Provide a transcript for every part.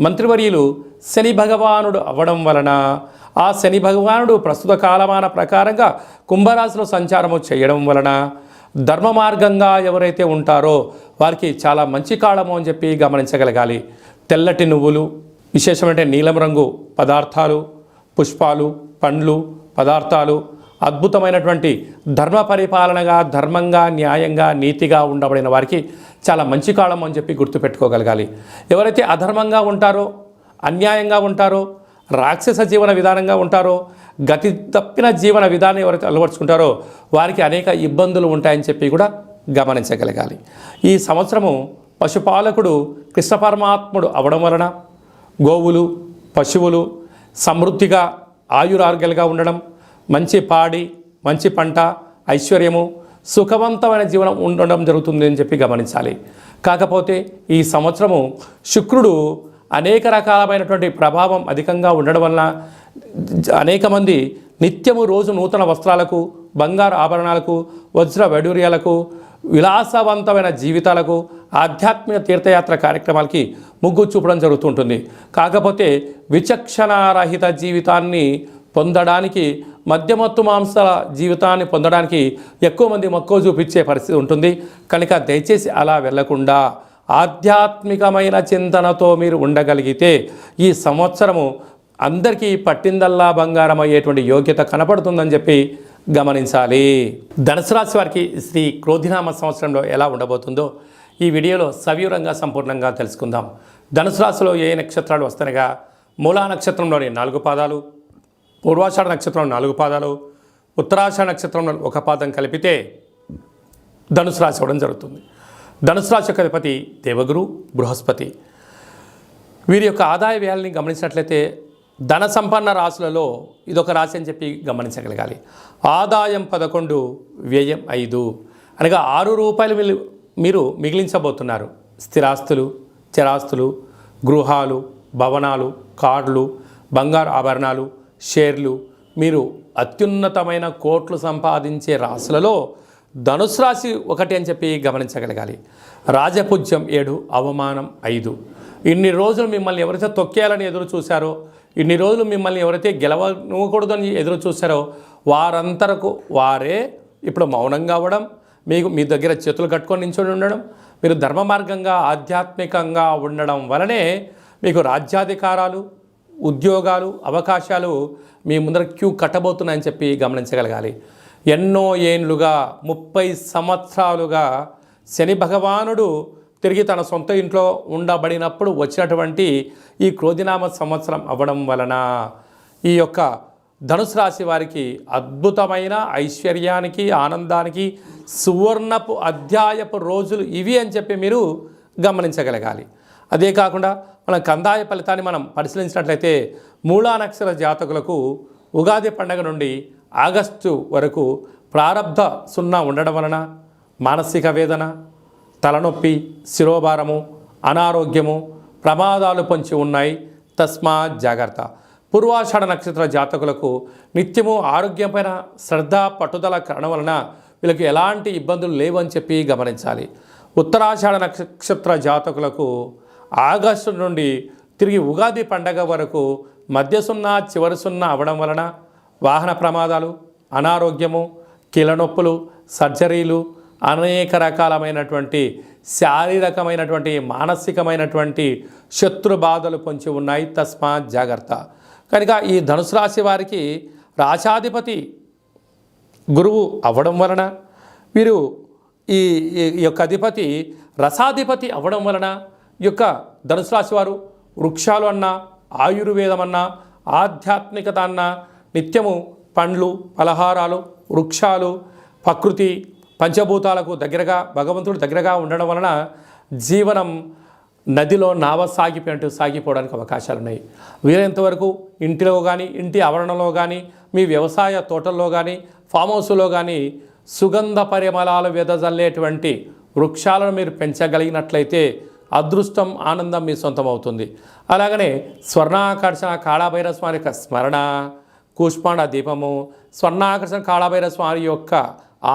మంత్రివర్యులు శని భగవానుడు అవ్వడం వలన ఆ శని భగవానుడు ప్రస్తుత కాలమాన ప్రకారంగా కుంభరాశిలో సంచారము చేయడం వలన ధర్మ మార్గంగా ఎవరైతే ఉంటారో వారికి చాలా మంచి కాలము అని చెప్పి గమనించగలగాలి. తెల్లటి నువ్వులు విశేషమైన నీలం రంగు పదార్థాలు పుష్పాలు పండ్లు పదార్థాలు అద్భుతమైనటువంటి ధర్మ పరిపాలనగా ధర్మంగా న్యాయంగా నీతిగా ఉండబడిన వారికి చాలా మంచి కాలం అని చెప్పి గుర్తుపెట్టుకోగలగాలి. ఎవరైతే అధర్మంగా ఉంటారో అన్యాయంగా ఉంటారో రాక్షస జీవన విధానంగా ఉంటారో గతి తప్పిన జీవన విధానం ఎవరైతే అలవర్చుకుంటారో వారికి అనేక ఇబ్బందులు ఉంటాయని చెప్పి కూడా గమనించగలగాలి. ఈ సంవత్సరము పశుపాలకుడు కృష్ణ పరమాత్ముడు అవడం వలన గోవులు పశువులు సమృద్ధిగా ఆయురారోగ్యాలుగా ఉండడం మంచి పాడి మంచి పంట ఐశ్వర్యము సుఖవంతమైన జీవనం ఉండడం జరుగుతుంది అని చెప్పి గమనించాలి. కాకపోతే ఈ సంవత్సరము శుక్రుడు అనేక రకాలమైనటువంటి ప్రభావం అధికంగా ఉండడం వలన అనేక మంది నిత్యము రోజు నూతన వస్త్రాలకు బంగారు ఆభరణాలకు వజ్ర వైడూర్యాలకు విలాసవంతమైన జీవితాలకు ఆధ్యాత్మిక తీర్థయాత్ర కార్యక్రమాలకి ముగ్గు చూపడం జరుగుతుంటుంది కాకపోతే విచక్షణారహిత జీవితాన్ని పొందడానికి మధ్యమత్తు మాంసాల జీవితాన్ని పొందడానికి ఎక్కువ మంది మక్కువ చూపించే పరిస్థితి ఉంటుంది. కనుక దయచేసి అలా వెళ్ళకుండా ఆధ్యాత్మికమైన చింతనతో మీరు ఉండగలిగితే ఈ సంవత్సరము అందరికీ పట్టిందల్లా బంగారం అయ్యేటువంటి యోగ్యత కనపడుతుందని చెప్పి గమనించాలి. ధనుసు రాశి వారికి శ్రీ క్రోధినామ సంవత్సరంలో ఎలా ఉండబోతుందో ఈ వీడియోలో సవివరంగా సంపూర్ణంగా తెలుసుకుందాం. ధనుసు రాశిలో ఏ నక్షత్రాలు వస్తాయనగా మూలా నక్షత్రంలోని నాలుగు పాదాలు పూర్వాషాఢ నక్షత్రం నాలుగు పాదాలు ఉత్తరాషాఢ నక్షత్రంలో ఒక పాదం కలిపితే ధనుసు రాశి అవ్వడం జరుగుతుంది. ధనుసు రాశి యొక్క అధిపతి దేవగురు బృహస్పతి. వీరి యొక్క ఆదాయ వ్యయాలని గమనించినట్లయితే ధన సంపన్న రాశులలో ఇదొక రాశి అని చెప్పి గమనించగలగాలి. ఆదాయం పదకొండు వ్యయం ఐదు. అనగా ఆరు రూపాయలు మీరు మీరు మిగిలించబోతున్నారు. స్థిరాస్తులు చరాస్తులు గృహాలు భవనాలు కార్లు బంగారు ఆభరణాలు షేర్లు మీరు అత్యున్నతమైన కోట్లు సంపాదించే రాశులలో ధనుసు రాశి ఒకటి అని చెప్పి గమనించగలగాలి. రాజపూజ్యం ఏడు అవమానం ఐదు. ఇన్ని రోజులు మిమ్మల్ని ఎవరైతే తొక్కేయాలని ఎదురు చూశారో ఇన్ని రోజులు మిమ్మల్ని ఎవరైతే గెలవకూడదని ఎదురు చూశారో వారంతరకు వారే ఇప్పుడు మౌనంగా అవ్వడం మీకు మీ దగ్గర చేతులు కట్టుకొని నించుని ఉండడం మీరు ధర్మ మార్గంగా ఆధ్యాత్మికంగా ఉండడం వలనే మీకు రాజ్యాధికారాలు ఉద్యోగాలు అవకాశాలు మీ ముందర క్యూ కట్టబోతున్నాయని చెప్పి గమనించగలగాలి. ఎన్నో ఏండ్లుగా ముప్పై సంవత్సరాలుగా శని భగవానుడు తిరిగి తన సొంత ఇంట్లో ఉండబడినప్పుడు వచ్చినటువంటి ఈ క్రోధినామ సంవత్సరం అవ్వడం వలన ఈ యొక్క ధనుసు రాశి వారికి అద్భుతమైన ఐశ్వర్యానికి ఆనందానికి సువర్ణపు అధ్యాయపు రోజులు ఇవి అని చెప్పి మీరు గమనించగలగాలి. అదే కాకుండా మనం కందాయ ఫలితాన్ని మనం పరిశీలించినట్లయితే మూలా నక్షత్ర జాతకులకు ఉగాది పండగ నుండి ఆగస్టు వరకు ప్రారంధ సున్నా ఉండడం వలన మానసిక వేదన తలనొప్పి శిరోభారము అనారోగ్యము ప్రమాదాలు పొంచి ఉన్నాయి. తస్మా జాగ్రత్త. పూర్వాషాఢ నక్షత్ర జాతకులకు నిత్యము ఆరోగ్యంపైన శ్రద్ధ పట్టుదల కారణం వలన వీళ్ళకి ఎలాంటి ఇబ్బందులు లేవని చెప్పి గమనించాలి. ఉత్తరాషాఢ నక్షత్ర జాతకులకు ఆగస్టు నుండి తిరిగి ఉగాది పండగ వరకు మధ్య సున్నా చివరి సున్నా అవడం వలన వాహన ప్రమాదాలు అనారోగ్యము కీళ్ళనొప్పులు సర్జరీలు అనేక రకాలమైనటువంటి శారీరకమైనటువంటి మానసికమైనటువంటి శత్రు బాధలు పొంచి ఉన్నాయి. తస్మాత్ జాగ్రత్త. కనుక ఈ ధనుసు రాశి వారికి రాశాధిపతి గురువు అవ్వడం వలన వీరు ఈ ఈ యొక్క అధిపతి రసాధిపతి అవ్వడం వలన యొక్క ధనుసు రాశి వారు వృక్షాలు అన్నా ఆయుర్వేదం అన్నా ఆధ్యాత్మికత అన్నా నిత్యము పండ్లు పలహారాలు వృక్షాలు ప్రకృతి పంచభూతాలకు దగ్గరగా భగవంతుడు దగ్గరగా ఉండడం వలన జీవనం నదిలో నావ సాగిపోయినట్టు సాగిపోవడానికి అవకాశాలు ఉన్నాయి. వీలైనంతవరకు ఇంటిలో కానీ ఇంటి ఆవరణలో కానీ మీ వ్యవసాయ తోటల్లో కానీ ఫామ్ హౌస్లో కానీ సుగంధ పరిమళాలు వెదజల్లేటువంటి వృక్షాలను మీరు పెంచగలిగినట్లయితే అదృష్టం ఆనందం మీ సొంతం అవుతుంది అలాగనే స్వర్ణాకర్షణ కాళాభైర స్వామి యొక్క స్మరణ కూష్మాండ దీపము స్వర్ణాకర్షణ కాళాభైర స్వామి యొక్క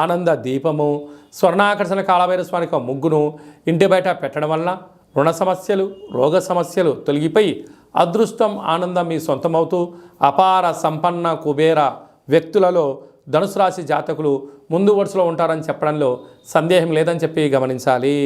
ఆనంద దీపము స్వర్ణాకర్షణ కాళాభైర స్వామి యొక్క ముగ్గును ఇంటి బయట పెట్టడం వలన రుణ సమస్యలు రోగ సమస్యలు తొలగిపోయి అదృష్టం ఆనందం మీ సొంతమవుతూ అపార సంపన్న కుబేర వ్యక్తులలో ధనుసు రాశి జాతకులు ముందు వరుసలో ఉంటారని చెప్పడంలో సందేహం లేదని చెప్పి గమనించాలి.